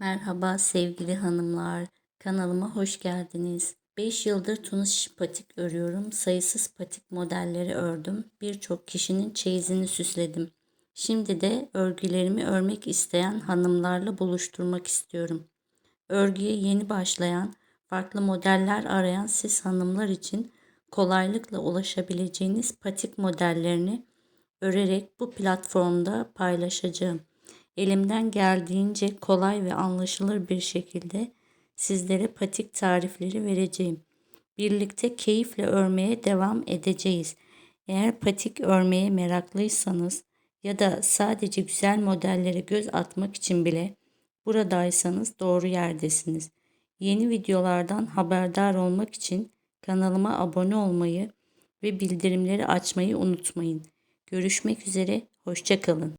Merhaba sevgili hanımlar, kanalıma hoş geldiniz. 5 yıldır Tunus patik örüyorum. Sayısız patik modelleri ördüm. Birçok kişinin çeyizini süsledim. Şimdi de örgülerimi örmek isteyen hanımlarla buluşturmak istiyorum. Örgüye yeni başlayan, farklı modeller arayan siz hanımlar için kolaylıkla ulaşabileceğiniz patik modellerini örerek bu platformda paylaşacağım. Elimden geldiğince kolay ve anlaşılır bir şekilde sizlere patik tarifleri vereceğim. Birlikte keyifle örmeye devam edeceğiz. Eğer patik örmeye meraklıysanız ya da sadece güzel modellere göz atmak için bile buradaysanız doğru yerdesiniz. Yeni videolardan haberdar olmak için kanalıma abone olmayı ve bildirimleri açmayı unutmayın. Görüşmek üzere, hoşçakalın.